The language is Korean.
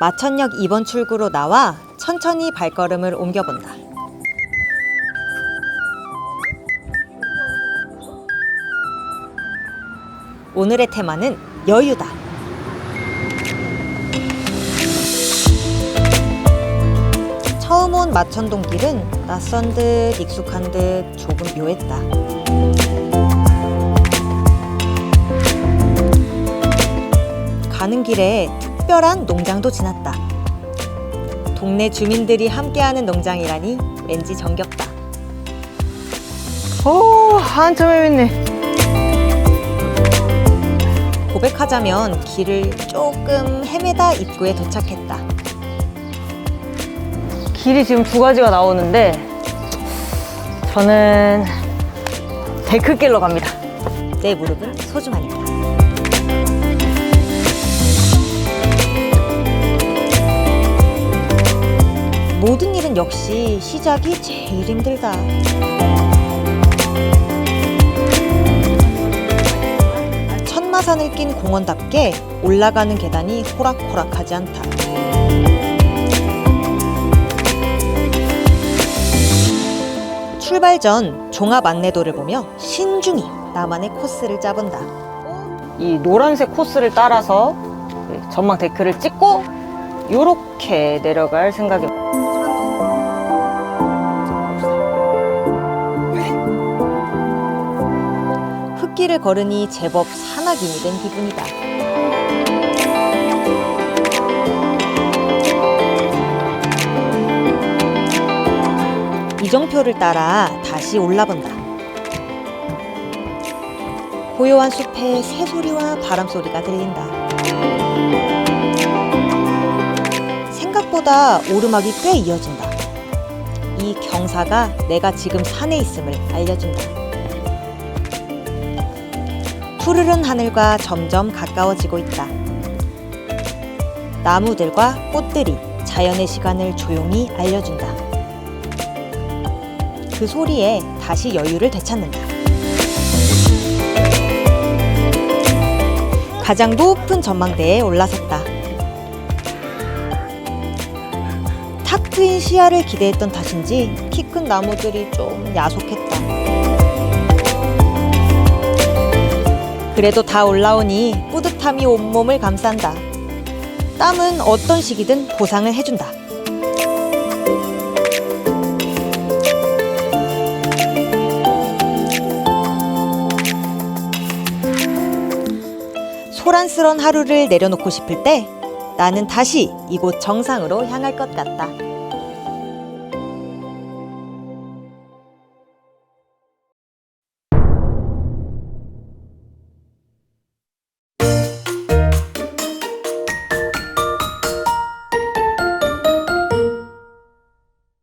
마천역 2번 출구로 나와 천천히 발걸음을 옮겨본다. 오늘의 테마는 여유다. 처음 온 마천동 길은 낯선 듯 익숙한 듯 조금 묘했다. 길에 특별한 농장도 지났다. 동네 주민들이 함께하는 농장이라니 왠지 정겹다. 오, 한참 헤맸네. 고백하자면 길을 조금 헤매다 입구에 도착했다. 길이 지금 두 가지가 나오는데, 저는 데크길로 갑니다. 내 무릎은 소중하니까. 모든 일은 역시 시작이 제일 힘들다. 천마산을 낀 공원답게 올라가는 계단이 호락호락하지 않다. 출발 전 종합 안내도를 보며 신중히 나만의 코스를 짜본다. 이 노란색 코스를 따라서 전망 데크를 찍고, 요렇게 내려갈 생각입니다. 흙길을 걸으니 제법 산악인이 된 기분이다. 이정표를 따라 다시 올라본다. 고요한 숲에 새소리와 바람소리가 들린다. 생각보다 오르막이 꽤 이어진다. 이 경사가 내가 지금 산에 있음을 알려준다. 푸르른 하늘과 점점 가까워지고 있다. 나무들과 꽃들이 자연의 시간을 조용히 알려준다. 그 소리에 다시 여유를 되찾는다. 가장 높은 전망대에 올라섰다. 탁 트인 시야를 기대했던 탓인지 키 큰 나무들이 좀 야속했 그래도 다 올라오니 뿌듯함이 온몸을 감싼다. 땀은 어떤 시기든 보상을 해준다. 소란스런 하루를 내려놓고 싶을 때 나는 다시 이곳 정상으로 향할 것 같다.